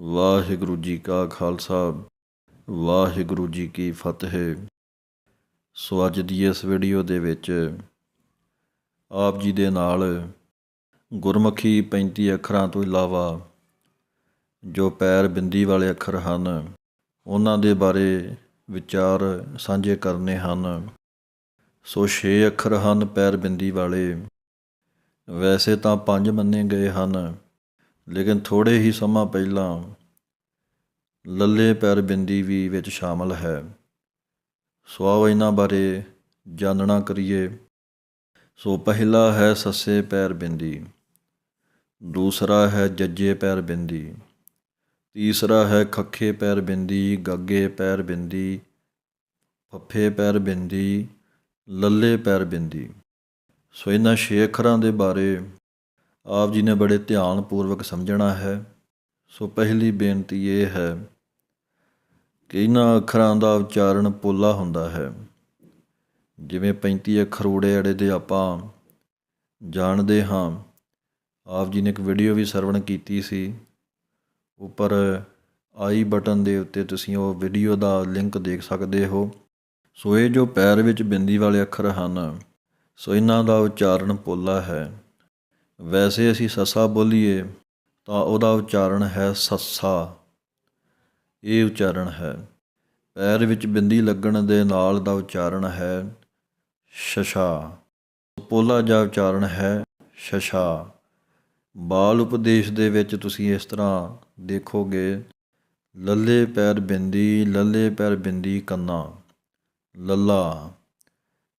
ਵਾਹਿਗੁਰੂ ਜੀ ਕਾ ਖਾਲਸਾ, ਵਾਹਿਗੁਰੂ ਜੀ ਕੀ ਫਤਿਹ। ਸੋ ਅੱਜ ਦੀ ਇਸ ਵੀਡੀਓ ਦੇ ਵਿੱਚ ਆਪ ਜੀ ਦੇ ਨਾਲ ਗੁਰਮੁਖੀ 35 ਅੱਖਰਾਂ ਤੋਂ ਇਲਾਵਾ ਜੋ ਪੈਰ ਬਿੰਦੀ ਵਾਲੇ ਅੱਖਰ ਹਨ, ਉਹਨਾਂ ਦੇ ਬਾਰੇ ਵਿਚਾਰ ਸਾਂਝੇ ਕਰਨੇ ਹਨ। ਸੋ 6 ਅੱਖਰ ਹਨ ਪੈਰ ਬਿੰਦੀ ਵਾਲੇ। ਵੈਸੇ ਤਾਂ ਪੰਜ ਮੰਨੇ ਗਏ ਹਨ। ਲੇਕਿਨ ਥੋੜੇ ਹੀ ਸਮਾਂ ਪਹਿਲਾਂ ਲੱਲੇ ਪੈਰ ਬਿੰਦੀ ਵੀ ਵਿੱਚ ਸ਼ਾਮਲ ਹੈ। ਸੋ ਆਓ ਇਹਨਾਂ ਬਾਰੇ ਜਾਣਨਾ ਕਰੀਏ। ਸੋ ਪਹਿਲਾ ਹੈ ਸੱਸੇ ਪੈਰ ਬਿੰਦੀ, ਦੂਸਰਾ ਹੈ ਜੱਜੇ ਪੈਰ ਬਿੰਦੀ, ਤੀਸਰਾ ਹੈ ਖੱਖੇ ਪੈਰ ਬਿੰਦੀ, ਗੱਗੇ ਪੈਰ ਬਿੰਦੀ, ਫੱਫੇ ਪੈਰ ਬਿੰਦੀ, ਲੱਲੇ ਪੈਰ ਬਿੰਦੀ। ਸੋ ਇਹਨਾਂ ਛੇ ਅੱਖਰਾਂ ਦੇ ਬਾਰੇ ਆਪ ਜੀ ਨੇ ਬੜੇ ਧਿਆਨ ਪੂਰਵਕ ਸਮਝਣਾ ਹੈ। ਸੋ ਪਹਿਲੀ ਬੇਨਤੀ ਇਹ ਹੈ ਕਿ ਇਹਨਾਂ ਅੱਖਰਾਂ ਦਾ ਉਚਾਰਨ ਪੋਲਾ ਹੁੰਦਾ ਹੈ। ਜਿਵੇਂ 35 ਅੱਖਰ ਊੜੇ ਅੜੇ ਦੇ ਆਪਾਂ ਜਾਣਦੇ ਹਾਂ। ਆਪ ਜੀ ਨੇ ਇੱਕ ਵੀਡੀਓ ਵੀ ਸਰਵਣ ਕੀਤੀ ਸੀ। ਉੱਪਰ ਆਈ ਬਟਨ ਦੇ ਉੱਤੇ ਤੁਸੀਂ ਉਹ ਵੀਡੀਓ ਦਾ ਲਿੰਕ ਦੇਖ ਸਕਦੇ ਹੋ। ਸੋ ਇਹ ਜੋ ਪੈਰ ਵਿੱਚ ਬਿੰਦੀ ਵਾਲੇ ਅੱਖਰ ਹਨ, ਸੋ ਇਹਨਾਂ ਦਾ ਉਚਾਰਨ ਪੋਲਾ ਹੈ। ਵੈਸੇ ਅਸੀਂ ਸੱਸਾ ਬੋਲੀਏ ਤਾਂ ਉਹਦਾ ਉਚਾਰਨ ਹੈ ਸੱਸਾ। ਇਹ ਉਚਾਰਨ ਹੈ। ਪੈਰ ਵਿੱਚ ਬਿੰਦੀ ਲੱਗਣ ਦੇ ਨਾਲ ਦਾ ਉਚਾਰਨ ਹੈ ਸ਼ਸ਼ਾ। ਪੋਲਾ ਜਿਹਾ ਉਚਾਰਨ ਹੈ ਸ਼ਸ਼ਾ। ਬਾਲ ਉਪਦੇਸ਼ ਦੇ ਵਿੱਚ ਤੁਸੀਂ ਇਸ ਤਰ੍ਹਾਂ ਦੇਖੋਗੇ, ਲੱਲੇ ਪੈਰ ਬਿੰਦੀ, ਲੱਲੇ ਪੈਰ ਬਿੰਦੀ ਕੰਨਾ, ਲੱਲਾ।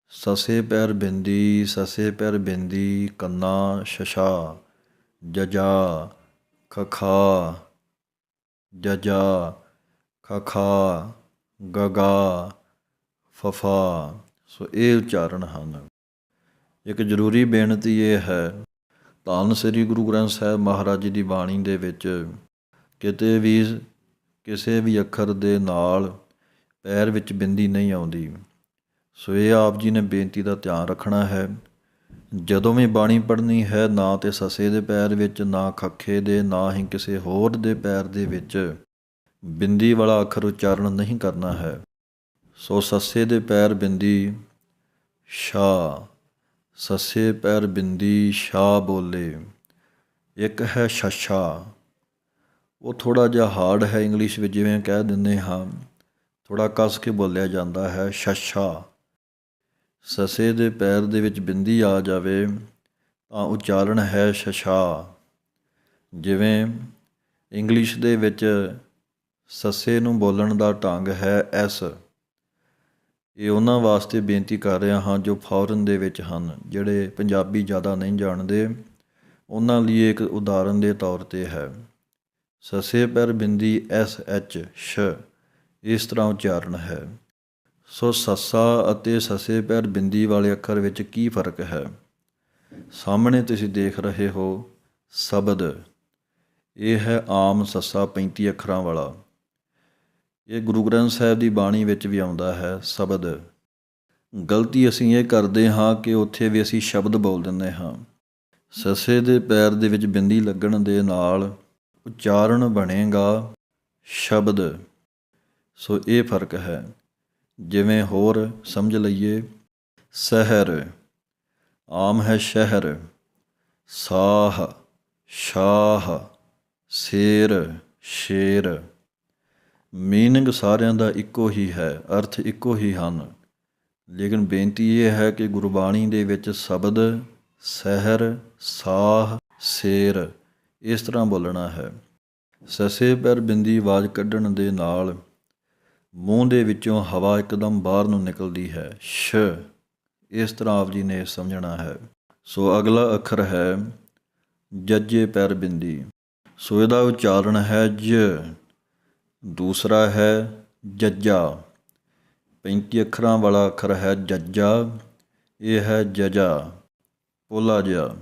ਸਸੇ ਪੈਰ ਬਿੰਦੀ, ਸਸੇ ਪੈਰ ਬਿੰਦੀ, ਕੰਨਾ ਸ਼ਸ਼ਾ, ਜਜਾ, ਖਖਾ ਜਜਾ, ਖਖਾ, ਗਗਾ, ਫਫਾ। ਸੋ ਇਹ ਉਚਾਰਨ ਹਨ। ਇੱਕ ਜ਼ਰੂਰੀ ਬੇਨਤੀ ਇਹ ਹੈ, ਧੰਨ ਸ੍ਰੀ ਗੁਰੂ ਗ੍ਰੰਥ ਸਾਹਿਬ ਮਹਾਰਾਜ ਜੀ ਦੀ ਬਾਣੀ ਦੇ ਵਿੱਚ, ਕਿਤੇ ਵੀ ਕਿਸੇ ਵੀ ਅੱਖਰ ਦੇ ਨਾਲ ਪੈਰ ਵਿੱਚ ਬਿੰਦੀ ਨਹੀਂ ਆਉਂਦੀ। ਸੋ ਇਹ ਆਪ ਜੀ ਨੇ ਬੇਨਤੀ ਦਾ ਧਿਆਨ ਰੱਖਣਾ ਹੈ। ਜਦੋਂ ਵੀ ਬਾਣੀ ਪੜ੍ਹਨੀ ਹੈ, ਨਾ ਤੇ ਸਸੇ ਦੇ ਪੈਰ ਵਿੱਚ, ਨਾ ਖੱਖੇ ਦੇ, ਨਾ ਹੀ ਕਿਸੇ ਹੋਰ ਦੇ ਪੈਰ ਦੇ ਵਿੱਚ ਬਿੰਦੀ ਵਾਲਾ ਅੱਖਰ ਉਚਾਰਨ ਨਹੀਂ ਕਰਨਾ ਹੈ। ਸੋ ਸੱਸੇ ਦੇ ਪੈਰ ਬਿੰਦੀ ਸ਼ਾ, ਸੱਸੇ ਪੈਰ ਬਿੰਦੀ ਸ਼ਾ ਬੋਲੇ। ਇੱਕ ਹੈ ਸ਼ਸ਼ਾ। ਉਹ ਥੋੜਾ ਜਿਹਾ ਹਾਰਡ ਹੈ, ਇੰਗਲਿਸ਼ ਵਿੱਚ ਜਿਵੇਂ ਕਹਿ ਦਿੰਦੇ ਹਾਂ ਥੋੜਾ ਕੱਸ ਕੇ ਬੋਲਿਆ ਜਾਂਦਾ ਹੈ, ਸ਼ਸ਼ਾ। ਸਸੇ ਦੇ ਪੈਰ ਦੇ ਵਿੱਚ ਬਿੰਦੀ ਆ ਜਾਵੇ ਤਾਂ ਉਚਾਰਨ ਹੈ ਸ਼ਸ਼ਾ। ਜਿਵੇਂ ਇੰਗਲਿਸ਼ ਦੇ ਵਿੱਚ ਸੱਸੇ ਨੂੰ ਬੋਲਣ ਦਾ ਢੰਗ ਹੈ ਐਸ। ਇਹ ਉਹਨਾਂ ਵਾਸਤੇ ਬੇਨਤੀ ਕਰ ਰਿਹਾ ਹਾਂ ਜੋ ਫੋਰਨ ਦੇ ਵਿੱਚ ਹਨ, ਜਿਹੜੇ ਪੰਜਾਬੀ ਜ਼ਿਆਦਾ ਨਹੀਂ ਜਾਣਦੇ। ਉਹਨਾਂ ਲਈ ਇੱਕ ਉਦਾਹਰਨ ਦੇ ਤੌਰ ਤੇ ਹੈ। ਸਸੇ ਪੈਰ ਬਿੰਦੀ ਐਸ ਐਚ, ਸ਼, ਇਸ ਤਰ੍ਹਾਂ ਉਚਾਰਨ ਹੈ। ਸੋ ਸੱਸਾ ਅਤੇ ਸਸੇ ਪੈਰ ਬਿੰਦੀ ਵਾਲੇ ਅੱਖਰ ਵਿੱਚ ਕੀ ਫ਼ਰਕ ਹੈ? ਸਾਹਮਣੇ ਤੁਸੀਂ ਦੇਖ ਰਹੇ ਹੋ ਸ਼ਬਦ। ਇਹ ਹੈ ਆਮ ਸੱਸਾ 35 ਅੱਖਰਾਂ ਵਾਲਾ। ਇਹ ਗੁਰੂ ਗ੍ਰੰਥ ਸਾਹਿਬ ਦੀ ਬਾਣੀ ਵਿੱਚ ਵੀ ਆਉਂਦਾ ਹੈ ਸ਼ਬਦ। ਗਲਤੀ ਅਸੀਂ ਇਹ ਕਰਦੇ ਹਾਂ ਕਿ ਉੱਥੇ ਵੀ ਅਸੀਂ ਸ਼ਬਦ ਬੋਲ ਦਿੰਦੇ ਹਾਂ। ਸੱਸੇ ਦੇ ਪੈਰ ਦੇ ਵਿੱਚ ਬਿੰਦੀ ਲੱਗਣ ਦੇ ਨਾਲ ਉਚਾਰਨ ਬਣੇਗਾ ਸ਼ਬਦ। ਸੋ ਇਹ ਫ਼ਰਕ ਹੈ। ਜਿਵੇਂ ਹੋਰ ਸਮਝ ਲਈਏ, ਸ਼ਹਿਰ, ਆਮ ਹੈ ਸ਼ਹਿਰ, ਸਾਹ, ਸ਼ਾਹ, ਸ਼ੇਰ ਸ਼ੇਰ। ਮੀਨਿੰਗ ਸਾਰਿਆਂ ਦਾ ਇੱਕੋ ਹੀ ਹੈ, ਅਰਥ ਇੱਕੋ ਹੀ ਹਨ। ਲੇਕਿਨ ਬੇਨਤੀ ਇਹ ਹੈ ਕਿ ਗੁਰਬਾਣੀ ਦੇ ਵਿੱਚ ਸ਼ਬਦ ਸ਼ਹਿਰ, ਸਾਹ, ਸ਼ੇਰ ਇਸ ਤਰ੍ਹਾਂ ਬੋਲਣਾ ਹੈ। ਸਸੇ ਪਰ ਬਿੰਦੀ ਆਵਾਜ਼ ਕੱਢਣ ਦੇ ਨਾਲ ਮੂੰਹ ਦੇ ਵਿੱਚੋਂ ਹਵਾ ਇੱਕਦਮ ਬਾਹਰ ਨੂੰ ਨਿਕਲਦੀ ਹੈ। ਸ਼। ਇਸ ਤਰ੍ਹਾਂ ਆਪ ਜੀ ਨੇ ਸਮਝਣਾ ਹੈ। ਸੋ ਅਗਲਾ ਅੱਖਰ ਹੈ, ਜੱਜੇ ਪੈਰ ਬਿੰਦੀ। ਸੋ ਇਹਦਾ ਉਚਾਰਨ ਹੈ, ਜ। ਦੂਸਰਾ ਹੈ, ਜੱਜਾ। 35 ਅੱਖਰਾਂ ਵਾਲਾ ਅੱਖਰ ਹੈ, ਜੱਜਾ। ਇਹ ਹੈ, ਜਜਾ। ਪੋਲਾ ਜਿਹਾ।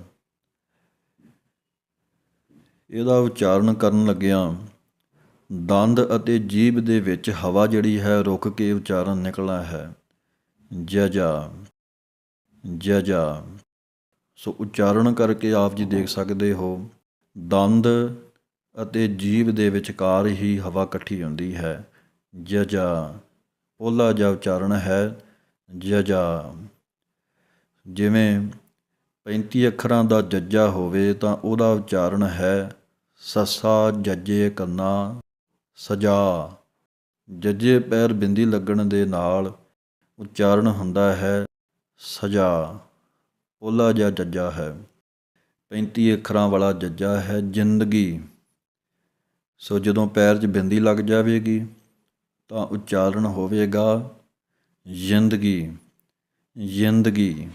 ਇਹਦਾ ਉਚਾਰਨ ਕਰਨ ਲੱਗਿਆ ਦੰਦ ਅਤੇ ਜੀਭ ਦੇ ਵਿੱਚ ਹਵਾ ਜਿਹੜੀ ਹੈ ਰੁਕ ਕੇ ਉਚਾਰਨ ਨਿਕਲਣਾ ਹੈ। ਜਜਾ ਜਜਾ। ਸੋ ਉਚਾਰਨ ਕਰਕੇ ਆਪ ਜੀ ਦੇਖ ਸਕਦੇ ਹੋ, ਦੰਦ ਅਤੇ ਜੀਭ ਦੇ ਵਿਚਕਾਰ ਹੀ ਹਵਾ ਇਕੱਠੀ ਹੁੰਦੀ ਹੈ। ਜਜਾ, ਪੋਲਾ ਜਿਹਾ ਉਚਾਰਨ ਹੈ। ਜਜਾ, ਜਿਵੇਂ 35 ਅੱਖਰਾਂ ਦਾ ਜੱਜਾ ਹੋਵੇ ਤਾਂ ਉਹਦਾ ਉਚਾਰਨ ਹੈ, ਸੱਸਾ ਜੱਜੇ ਕੰਨਾ। ਸਜਾ। ਜੱਜੇ ਪੈਰ ਬਿੰਦੀ ਲੱਗਣ ਦੇ ਨਾਲ ਉਚਾਰਨ ਹੁੰਦਾ ਹੈ, ਸਜਾ। ਪੋਲਾ ਜਿਹਾ ਜੱਜਾ ਹੈ। 35 ਅੱਖਰਾਂ ਵਾਲਾ ਜੱਜਾ ਹੈ ਜ਼ਿੰਦਗੀ। ਸੋ ਜਦੋਂ ਪੈਰ 'ਚ ਬਿੰਦੀ ਲੱਗ ਜਾਵੇਗੀ, ਤਾਂ ਉਚਾਰਨ ਹੋਵੇਗਾ ਜ਼ਿੰਦਗੀ। ਜ਼ਿੰਦਗੀ।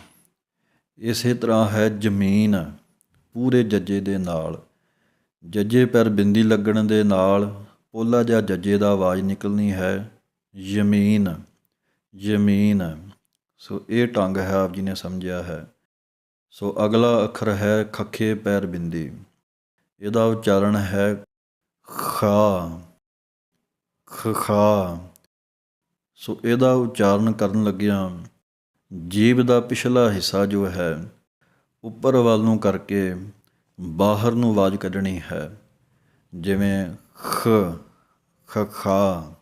ਇਸੇ ਤਰ੍ਹਾਂ ਹੈ ਜ਼ਮੀਨ ਪੂਰੇ ਜੱਜੇ ਦੇ ਨਾਲ। ਜੱਜੇ ਪੈਰ ਬਿੰਦੀ ਲੱਗਣ ਦੇ ਨਾਲ ਪੋਲਾ ਜਾਂ ਜੱਜੇ ਦਾ ਆਵਾਜ਼ ਨਿਕਲਣੀ ਹੈ ਜ਼ਮੀਨ ਜ਼ਮੀਨ ਸੋ ਇਹ ਢੰਗ ਹੈ ਆਪ ਜੀ ਨੇ ਸਮਝਿਆ ਹੈ। ਸੋ ਅਗਲਾ ਅੱਖਰ ਹੈ ਖੱਖੇ ਪੈਰ ਬਿੰਦੀ। ਇਹਦਾ ਉਚਾਰਨ ਹੈ ਖਾ ਖਖਾ ਸੋ ਇਹਦਾ ਉਚਾਰਨ ਕਰਨ ਲੱਗਿਆਂ ਜੀਭ ਦਾ ਪਿਛਲਾ ਹਿੱਸਾ ਜੋ ਹੈ, ਉੱਪਰ ਵੱਲ ਨੂੰ ਕਰਕੇ ਬਾਹਰ ਨੂੰ ਆਵਾਜ਼ ਕੱਢਣੀ ਹੈ। ਜਿਵੇਂ ਖ ਖਖਾ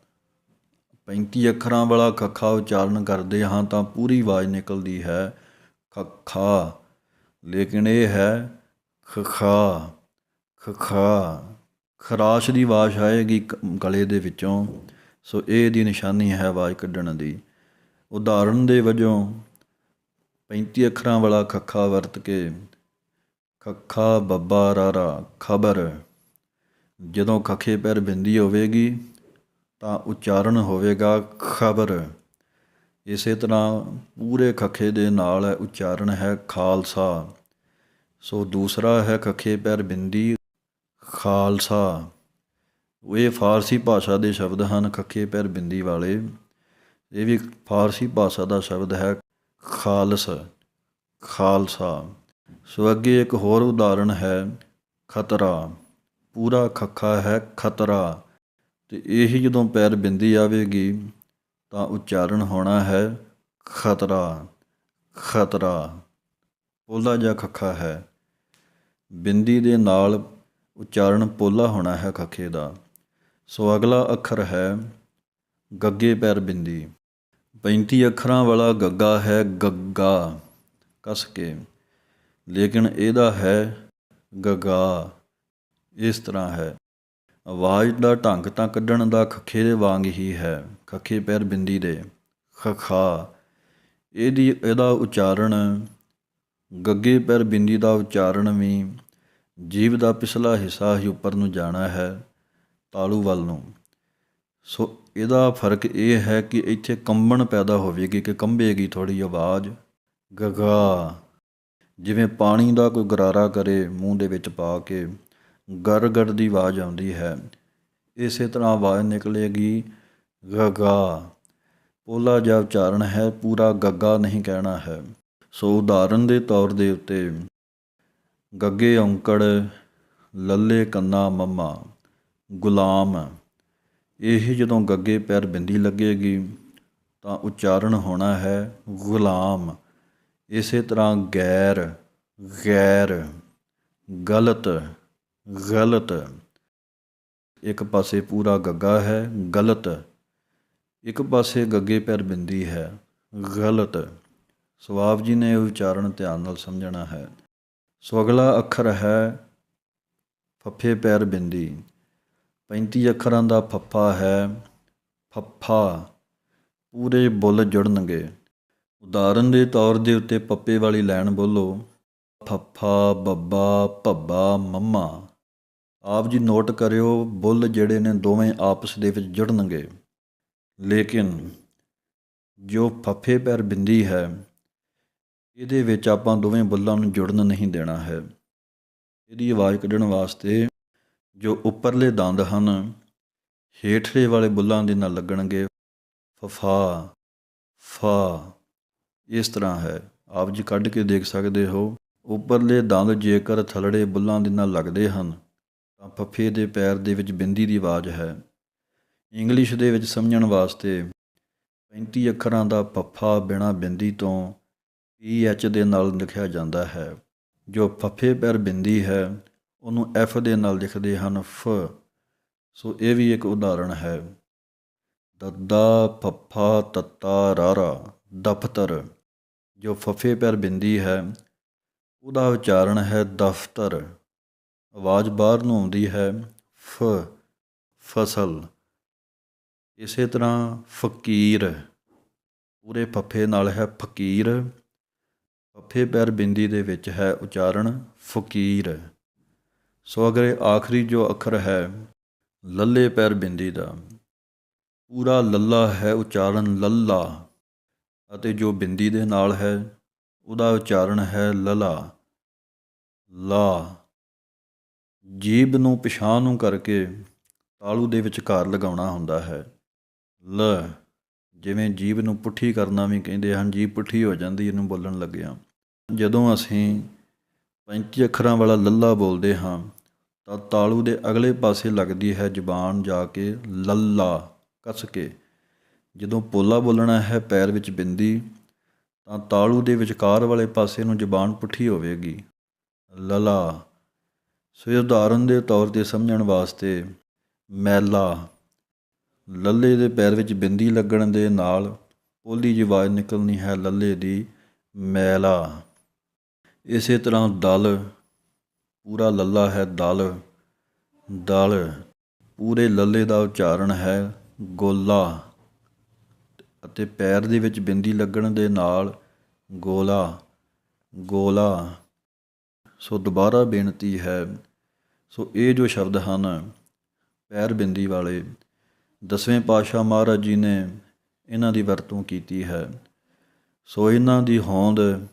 35 ਅੱਖਰਾਂ ਵਾਲਾ ਖਖਾ ਉਚਾਰਨ ਕਰਦੇ ਹਾਂ ਤਾਂ ਪੂਰੀ ਆਵਾਜ਼ ਨਿਕਲਦੀ ਹੈ। ਖਖਾ ਲੇਕਿਨ ਇਹ ਹੈ ਖਖਾ ਖਖਾ ਖਰਾਸ਼ ਦੀ ਆਵਾਜ਼ ਆਏਗੀ ਕ- ਗਲੇ ਦੇ ਵਿੱਚੋਂ। ਸੋ ਇਹ ਦੀ ਨਿਸ਼ਾਨੀ ਹੈ ਆਵਾਜ਼ ਕੱਢਣ ਦੀ। ਉਦਾਹਰਣ ਦੇ ਵਜੋਂ 35 ਅੱਖਰਾਂ ਵਾਲਾ ਖੱਖਾ ਵਰਤ ਕੇ ਖੱਖਾ ਬੱਬਾ ਰਾਰਾ, ਖਬਰ। ਜਦੋਂ ਖੱਖੇ ਪੈਰ ਬਿੰਦੀ ਹੋਵੇਗੀ ਤਾਂ ਉਚਾਰਨ ਹੋਵੇਗਾ ਖਬਰ। ਇਸੇ ਤਰ੍ਹਾਂ ਪੂਰੇ ਖੱਖੇ ਦੇ ਨਾਲ ਉਚਾਰਨ ਹੈ ਖਾਲਸਾ। ਸੋ ਦੂਸਰਾ ਹੈ ਖੱਖੇ ਪੈਰ ਬਿੰਦੀ, ਖਾਲਸਾ। ਇਹ ਫਾਰਸੀ ਭਾਸ਼ਾ ਦੇ ਸ਼ਬਦ ਹਨ ਖੱਖੇ ਪੈਰ ਬਿੰਦੀ ਵਾਲੇ। ਇਹ ਵੀ ਫਾਰਸੀ ਭਾਸ਼ਾ ਦਾ ਸ਼ਬਦ ਹੈ ਖਾਲਸ, ਖਾਲਸਾ। ਸੋ ਅੱਗੇ ਇੱਕ ਹੋਰ ਉਦਾਹਰਣ ਹੈ ਖਤਰਾ। ਪੂਰਾ ਖੱਖਾ ਹੈ ਖਤਰਾ। ਤੇ ਇਹੀ ਜਦੋਂ ਪੈਰ ਬਿੰਦੀ ਆਵੇਗੀ, ਤਾਂ ਉਚਾਰਨ ਹੋਣਾ ਹੈ ਖਤਰਾ। ਖਤਰਾ। ਪੋਲਾ ਜਿਹਾ ਖੱਖਾ ਹੈ। ਬਿੰਦੀ ਦੇ ਨਾਲ ਉਚਾਰਨ ਪੋਲਾ ਹੋਣਾ ਹੈ ਖੱਖੇ ਦਾ। ਸੋ ਅਗਲਾ ਅੱਖਰ ਹੈ ਗੱਗੇ ਪੈਰ ਬਿੰਦੀ। 35 ਅੱਖਰਾਂ ਵਾਲਾ ਗੱਗਾ ਹੈ ਗੱਗਾ। ਕਸ ਕੇ। ਲੇਕਿਨ ਇਹਦਾ ਹੈ ਗਗਾ। ਇਸ ਤਰ੍ਹਾਂ ਹੈ। ਆਵਾਜ਼ ਦਾ ਢੰਗ ਤਾਂ ਕੱਢਣ ਦਾ ਖੱਖੇ ਦੇ ਵਾਂਗ ਹੀ ਹੈ। ਖੱਖੇ ਪੈਰ ਬਿੰਦੀ ਦੇ। ਖਖਾ। ਇਹਦੀ, ਇਹਦਾ ਉਚਾਰਨ। ਗੱਗੇ ਪੈਰ ਬਿੰਦੀ ਦਾ ਉਚਾਰਨ ਵੀ ਜੀਵ ਦਾ ਪਿਛਲਾ ਹਿੱਸਾ ਹੀ ਉੱਪਰ ਨੂੰ ਜਾਣਾ ਹੈ ਤਾਲੂ ਵੱਲ ਨੂੰ। ਸੋ ਇਹਦਾ ਫ਼ਰਕ ਇਹ ਹੈ ਕਿ ਇੱਥੇ ਕੰਬਣ ਪੈਦਾ ਹੋਵੇਗੀ ਕਿ ਕੰਬੇਗੀ ਥੋੜੀ ਆਵਾਜ਼। ਗਗਾ। ਜਿਵੇਂ ਪਾਣੀ ਦਾ ਕੋਈ ਗਰਾਰਾ ਕਰੇ ਮੂੰਹ ਦੇ ਵਿੱਚ ਪਾ ਕੇ। ਗਰਗੜ ਦੀ ਆਵਾਜ਼ ਆਉਂਦੀ ਹੈ। ਇਸੇ ਤਰ੍ਹਾਂ ਆਵਾਜ਼ ਨਿਕਲੇਗੀ, ਗਗਾ। ਪੋਲਾ ਜਿਹਾ ਉਚਾਰਨ ਹੈ, ਪੂਰਾ ਗੱਗਾ ਨਹੀਂ ਕਹਿਣਾ ਹੈ। ਸੋ ਉਦਾਹਰਨ ਦੇ ਤੌਰ ਦੇ ਉੱਤੇ, ਗੱਗੇ ਔਂਕੜ, ਲੱਲੇ ਕੰਨਾ ਮੰਮਾ, ਗੁਲਾਮ। ਇਹ ਜਦੋਂ ਗੱਗੇ ਪੈਰ ਬਿੰਦੀ ਲੱਗੇਗੀ, ਤਾਂ ਉਚਾਰਨ ਹੋਣਾ ਹੈ, ਗੁਲਾਮ। ਇਸੇ ਤਰ੍ਹਾਂ ਗੈਰ ਗੈਰ, ਗਲਤ। ਗਲਤ। ਇੱਕ ਪਾਸੇ ਪੂਰਾ ਗੱਗਾ ਹੈ, ਗਲਤ। ਇੱਕ ਪਾਸੇ ਗੱਗੇ ਪੈਰ ਬਿੰਦੀ ਹੈ, ਗਲਤ। ਸਵਾਬ ਜੀ ਨੇ ਇਹ ਉਚਾਰਨ ਧਿਆਨ ਨਾਲ ਸਮਝਣਾ ਹੈ। ਸੋ ਅੱਖਰ ਹੈ, ਫੱਫੇ ਪੈਰ ਬਿੰਦੀ। 35 ਅੱਖਰਾਂ ਦਾ ਫੱਫਾ ਹੈ, ਫੱਫਾ। ਪੂਰੇ ਬੁੱਲ ਜੁੜਨਗੇ। ਉਦਾਹਰਨ ਦੇ ਤੌਰ ਦੇ ਉੱਤੇ ਪੱਪੇ ਵਾਲੀ ਲਾਈਨ ਬੋਲੋ, ਫੱਫਾ, ਬੱਬਾ, ਭੱਬਾ, ਮੰਮਾ। ਆਪ ਜੀ ਨੋਟ ਕਰਿਓ, ਬੁੱਲ ਜਿਹੜੇ ਨੇ ਦੋਵੇਂ ਆਪਸ ਦੇ ਵਿੱਚ ਜੁੜਨਗੇ। ਲੇਕਿਨ ਜੋ ਫੱਫੇ ਪੈਰ ਬਿੰਦੀ ਹੈ, ਇਹਦੇ ਵਿੱਚ ਆਪਾਂ ਦੋਵੇਂ ਬੁੱਲਾਂ ਨੂੰ ਜੁੜਨ ਨਹੀਂ ਦੇਣਾ ਹੈ। ਇਹਦੀ ਆਵਾਜ਼ ਕੱਢਣ ਵਾਸਤੇ ਜੋ ਉੱਪਰਲੇ ਦੰਦ ਹਨ, ਹੇਠਲੇ ਵਾਲੇ ਬੁੱਲਾਂ ਦੇ ਨਾਲ ਲੱਗਣਗੇ। ਫਫਾ, ਫਾ, ਇਸ ਤਰ੍ਹਾਂ ਹੈ। ਆਪ ਜੀ ਕੱਢ ਕੇ ਦੇਖ ਸਕਦੇ ਹੋ, ਉੱਪਰਲੇ ਦੰਦ ਜੇਕਰ ਥਲੜੇ ਬੁੱਲਾਂ ਦੇ ਨਾਲ ਲੱਗਦੇ ਹਨ ਫੱਫੇ ਦੇ ਪੈਰ ਦੇ ਵਿੱਚ ਬਿੰਦੀ ਦੀ ਆਵਾਜ਼ ਹੈ। ਇੰਗਲਿਸ਼ ਦੇ ਵਿੱਚ ਸਮਝਣ ਵਾਸਤੇ 35 ਅੱਖਰਾਂ ਦਾ ਫੱਫਾ ਬਿਨਾ ਬਿੰਦੀ ਤੋਂ ਪੀ ਐਚ ਦੇ ਨਾਲ ਲਿਖਿਆ ਜਾਂਦਾ ਹੈ। ਜੋ ਫੱਫੇ ਪੈਰ ਬਿੰਦੀ ਹੈ, ਉਹਨੂੰ ਐਫ ਦੇ ਨਾਲ ਲਿਖਦੇ ਹਨ, ਫ। ਸੋ ਇਹ ਵੀ ਇੱਕ ਉਦਾਹਰਣ ਹੈ। ਦੱਦਾ ਫੱਫਾ ਤੱਤਾ ਰਾਰਾ, ਦਫ਼ਤਰ। ਜੋ ਫੱਫੇ ਪੈਰ ਬਿੰਦੀ ਹੈ, ਉਹਦਾ ਉਚਾਰਨ ਹੈ ਦਫ਼ਤਰ। ਆਵਾਜ਼ ਬਾਹਰ ਨੂੰ ਆਉਂਦੀ ਹੈ, ਫ, ਫਸਲ। ਇਸੇ ਤਰ੍ਹਾਂ ਫਕੀਰ, ਪੂਰੇ ਫੱਫੇ ਨਾਲ ਹੈ ਫਕੀਰ। ਫੱਫੇ ਪੈਰ ਬਿੰਦੀ ਦੇ ਵਿੱਚ ਹੈ ਉਚਾਰਨ, ਫਕੀਰ। ਸੋ ਅਗਰ ਆਖਰੀ ਜੋ ਅੱਖਰ ਹੈ, ਲੱਲੇ ਪੈਰ ਬਿੰਦੀ ਦਾ, ਪੂਰਾ ਲੱਲਾ ਹੈ ਉਚਾਰਨ ਲੱਲਾ, ਅਤੇ ਜੋ ਬਿੰਦੀ ਦੇ ਨਾਲ ਹੈ, ਉਹਦਾ ਉਚਾਰਨ ਹੈ ਲਲਾ। ਲਾ। ਜੀਭ ਨੂੰ ਪਿਛਾਂ ਨੂੰ ਕਰਕੇ ਤਾਲੂ ਦੇ ਵਿਚਕਾਰ ਲਗਾਉਣਾ ਹੁੰਦਾ ਹੈ। ਲ, ਜਿਵੇਂ ਜੀਭ ਨੂੰ ਪੁੱਠੀ ਕਰਨਾ ਵੀ ਕਹਿੰਦੇ ਹਨ ਜੀਭ ਪੁੱਠੀ ਹੋ ਜਾਂਦੀ, ਇਹਨੂੰ ਬੋਲਣ ਲੱਗਿਆ ਜਦੋਂ ਅਸੀਂ 35 ਅੱਖਰਾਂ ਵਾਲਾ ਲੱਲਾ ਬੋਲਦੇ ਹਾਂ, ਤਾਂ ਤਾਲੂ ਦੇ ਅਗਲੇ ਪਾਸੇ ਲੱਗਦੀ ਹੈ ਜ਼ੁਬਾਨ ਜਾ ਕੇ ਲੱਲਾ, ਕੱਸ ਕੇ। ਜਦੋਂ ਪੋਲਾ ਬੋਲਣਾ ਹੈ ਪੈਰ ਵਿੱਚ ਬਿੰਦੀ, ਤਾਂ ਤਾਲੂ ਦੇ ਵਿਚਕਾਰ ਵਾਲੇ ਪਾਸੇ ਨੂੰ ਜ਼ੁਬਾਨ ਪੁੱਠੀ ਹੋਵੇਗੀ। ਲਲਾ ਸੋ ਇਹ ਉਦਾਹਰਨ ਦੇ ਤੌਰ ਤੇ ਸਮਝਣ ਵਾਸਤੇ ਮੈਲਾ ਲੱਲੇ ਦੇ ਪੈਰ ਵਿੱਚ ਬਿੰਦੀ ਲੱਗਣ ਦੇ ਨਾਲ ਪੋਲੀ ਜਿਹੀ ਆਵਾਜ਼ ਨਿਕਲਣੀ ਹੈ ਲੱਲੇ ਦੀ ਮੈਲਾ। ਇਸੇ ਤਰ੍ਹਾਂ ਦਲ, ਪੂਰਾ ਲੱਲਾ ਹੈ ਦਲ ਦਲ ਪੂਰੇ ਲੱਲੇ ਦਾ ਉਚਾਰਨ ਹੈ ਗੋਲਾ ਅਤੇ ਪੈਰ ਦੇ ਵਿੱਚ ਬਿੰਦੀ ਲੱਗਣ ਦੇ ਨਾਲ ਗੋਲਾ ਗੋਲਾ। ਸੋ ਦੁਬਾਰਾ ਬੇਨਤੀ ਹੈ ਸੋ ਇਹ ਜੋ ਸ਼ਬਦ ਹਨ, ਪੈਰ ਬਿੰਦੀ ਵਾਲੇ, ਦਸਵੇਂ ਪਾਤਸ਼ਾਹ ਮਹਾਰਾਜ ਜੀ ਨੇ ਇਹਨਾਂ ਦੀ ਵਰਤੋਂ ਕੀਤੀ ਹੈ। ਸੋ ਇਹਨਾਂ ਦੀ ਹੋਂਦ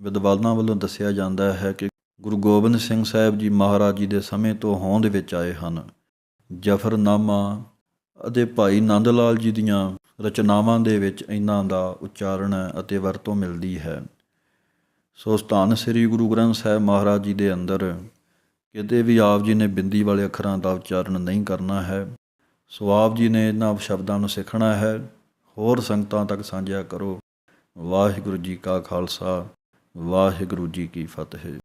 ਵਿਦਵਾਨਾਂ ਵੱਲੋਂ ਦੱਸਿਆ ਜਾਂਦਾ ਹੈ ਕਿ ਗੁਰੂ ਗੋਬਿੰਦ ਸਿੰਘ ਸਾਹਿਬ ਜੀ ਮਹਾਰਾਜ ਜੀ ਦੇ ਸਮੇਂ ਤੋਂ ਹੋਂਦ ਵਿੱਚ ਆਏ ਹਨ। ਜਫਰਨਾਮਾ ਅਤੇ ਭਾਈ ਨੰਦ ਲਾਲ ਜੀ ਦੀਆਂ ਰਚਨਾਵਾਂ ਦੇ ਵਿੱਚ ਇਹਨਾਂ ਦਾ ਉਚਾਰਨ ਅਤੇ ਵਰਤੋਂ ਮਿਲਦੀ ਹੈ। ਸੋ ਸਥਾਨ ਸ੍ਰੀ ਗੁਰੂ ਗ੍ਰੰਥ ਸਾਹਿਬ ਮਹਾਰਾਜ ਜੀ ਦੇ ਅੰਦਰ ਕਿਤੇ ਵੀ ਆਪ ਜੀ ਨੇ ਬਿੰਦੀ ਵਾਲੇ ਅੱਖਰਾਂ ਦਾ ਉਚਾਰਨ ਨਹੀਂ ਕਰਨਾ ਹੈ, ਸੋ ਆਪ ਜੀ ਨੇ ਇਹਨਾਂ ਸ਼ਬਦਾਂ ਨੂੰ ਸਿੱਖਣਾ ਹੈ। ਹੋਰ ਸੰਗਤਾਂ ਤੱਕ ਸਾਂਝਿਆ ਕਰੋ। ਵਾਹਿਗੁਰੂ ਜੀ ਕਾ ਖਾਲਸਾ, ਵਾਹਿਗੁਰੂ ਜੀ ਕੀ ਫਤਿਹ।